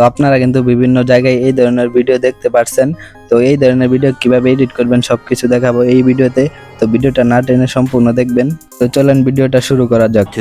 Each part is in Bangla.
তো আপনারা কিন্তু বিভিন্ন জায়গায় এই ধরনের ভিডিও দেখতে পারছেন। তো এই ধরনের ভিডিও কীভাবে এডিট করবেন সবকিছু দেখাবো এই ভিডিওতে তো ভিডিওটা না টেনে সম্পূর্ণ দেখবেন। তো চলেন ভিডিওটা শুরু করা যাক.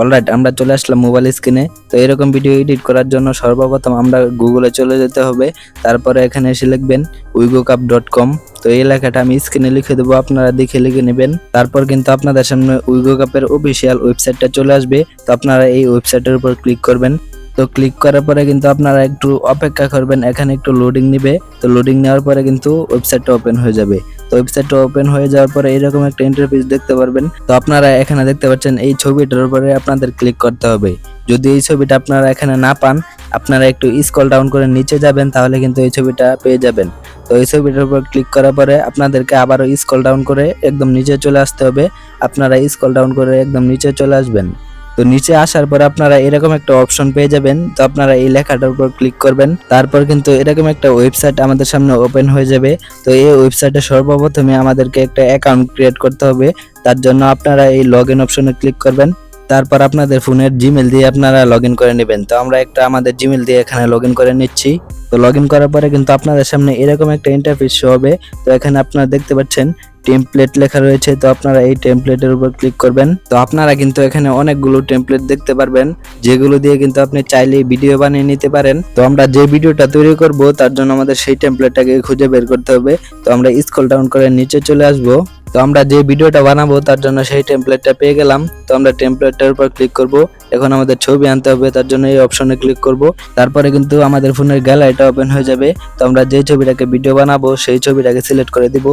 অলরাইট আমরা চলে আসলাম মোবাইল স্ক্রিনে তো এরকম ভিডিও এডিট করার জন্য সর্বপ্রথম আমরা গুগলে চলে যেতে হবে। তারপরে এখানে এসে লিখবেন উইগোকাপ ডট কম। তো এই লেখাটা আমি স্ক্রিনে লিখে দেবো আপনারা দেখে লিখে নেবেন। তারপর কিন্তু আপনাদের সামনে উইগো কাপের অফিসিয়াল ওয়েবসাইটটা চলে আসবে। তো আপনারা এই ওয়েবসাইটের উপর ক্লিক করবেন। তো ক্লিক করার পরে কিন্তু আপনারা একটু অপেক্ষা করবেন, এখানে একটু লোডিং নিবে। তো লোডিং নেওয়ার পরে কিন্তু ওয়েবসাইটটা ওপেন হয়ে যাবে। তো ওয়েবসাইটটা ওপেন হয়ে যাওয়ার পরে এরকম একটা ইন্টারফেস দেখতে পারবেন। তো আপনারা এখানে দেখতে পাচ্ছেন, এই ছবিটার উপরে আপনাদের ক্লিক করতে হবে। যদি এই ছবিটা আপনারা এখানে না পান, আপনারা একটু স্ক্রল ডাউন করে নিচে যাবেন, তাহলে কিন্তু এই ছবিটা পেয়ে যাবেন। তো এই ছবিটার উপর ক্লিক করার পরে আপনাদেরকে আবারও স্ক্রল ডাউন করে একদম নিচে চলে আসতে হবে। আপনারা স্ক্রল ডাউন করে একদম নিচে চলে আসবেন। তো নিচে আসার পর আপনারা এরকম একটা অপশন পেয়ে যাবেন। তো আপনারা এই লেখাটার উপর ক্লিক করবেন। তারপর কিন্তু এরকম একটা ওয়েবসাইট আমাদের সামনে ওপেন হয়ে যাবে। তো এই ওয়েবসাইটে সর্বপ্রথমে আমাদেরকে একটা অ্যাকাউন্ট ক্রিয়েট করতে হবে। তার জন্য আপনারা এই লগ ইন অপশনে ক্লিক করবেন। তারপর আপনাদের ফোনের জিমেল দিয়ে আপনারা লগ করে নেবেন। তো আমরা একটা আমাদের জিমেল দিয়ে এখানে লগ করে নিচ্ছি। তো লগ করার পরে কিন্তু আপনাদের সামনে এরকম একটা ইন্টারফেস হবে। তো এখানে আপনারা দেখতে পাচ্ছেন টেমপ্লেট লেখা রয়েছে। তো আপনারা এই টেমপ্লেটের উপর ক্লিক করবেন। তো আপনারা কিন্তু এখানে অনেকগুলো টেমপ্লেট দেখতে পারবেন। যেগুলো দিয়ে কিন্তু আপনি চাইলেই ভিডিও বানিয়ে নিতে পারেন। তো আমরা যে ভিডিওটা তৈরি করব, তার জন্য আমাদের সেই টেমপ্লেটটাকে খুঁজে বের করতে হবে। তো আমরা স্ক্রল ডাউন করে নিচে চলে আসব। তো আমরা যে ভিডিওটা বানাবো তার জন্য সেই টেমপ্লেটটা পেয়ে গেলাম। তো আমরা টেমপ্লেটটার উপর ক্লিক করব। এখন আমাদের ছবি আনতে হবে, তার জন্য এই অপশনে ক্লিক করব। তারপরে কিন্তু আমাদের ফোনের গ্যালারিটা ওপেন হয়ে যাবে। তো আমরা যে ছবিটাকে ভিডিও বানাবো, সেই ছবিটাকে সিলেক্ট করে দিব।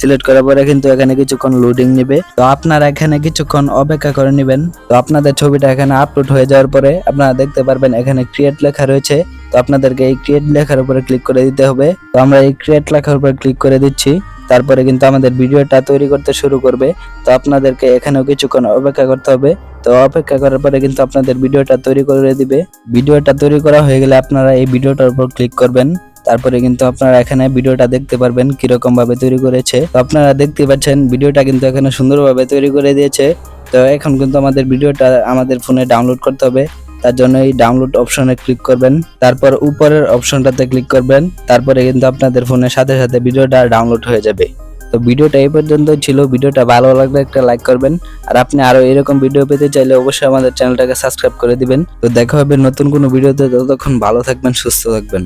সিলেক্ট করার পরে কিন্তু এখানে কিছুক্ষণ লোডিং নেবে। তো আপনারা এখানে কিছুক্ষণ অপেক্ষা করে নেবেন। তো আপনাদের ছবিটা এখানে আপলোড হয়ে যাওয়ার পরে আপনারা দেখতে পারবেন এখানে ক্রিয়েট লেখা রয়েছে। তো আপনাদেরকে এই ক্রিয়েট লেখার উপরে ক্লিক করে দিতে হবে। তো আমরা এই ক্রিয়েট লেখার উপরে ক্লিক করে দিচ্ছি। তারপরে কিন্তু আমাদের ভিডিওটা তৈরি করতে শুরু করবে। তো আপনাদেরকে এখানেও কিছুক্ষণ অপেক্ষা করতে হবে। তো অপেক্ষা করার পরে কিন্তু আপনাদের ভিডিওটা তৈরি করে দিবে। ভিডিওটা তৈরি করা হয়ে গেলে আপনারা এই ভিডিওটার উপর ক্লিক করবেন। তারপরে কিন্তু আপনারা এখানে ভিডিওটা দেখতে পারবেন কীরকম ভাবে তৈরি করেছে। তো আপনারা দেখতে পাচ্ছেন ভিডিওটা কিন্তু এখানে সুন্দরভাবে তৈরি করে দিয়েছে। তো এখন কিন্তু আমাদের ভিডিওটা আমাদের ফোনে ডাউনলোড করতে হবে। তার জন্য এই ডাউনলোড অপশনে ক্লিক করবেন। তারপর উপরের অপশনটাতে ক্লিক করবেন। তারপরে কিন্তু আপনাদের ফোনের সাথে সাথে ভিডিওটা ডাউনলোড হয়ে যাবে। তো ভিডিওটা এই পর্যন্ত ছিল। ভিডিওটা ভালো লাগলে একটা লাইক করবেন। আর আপনি আরও এরকম ভিডিও পেতে চাইলে অবশ্যই আমাদের চ্যানেলটাকে সাবস্ক্রাইব করে দিবেন। তো দেখা হবে নতুন কোনো ভিডিওতে ততক্ষণ ভালো থাকবেন, সুস্থ থাকবেন।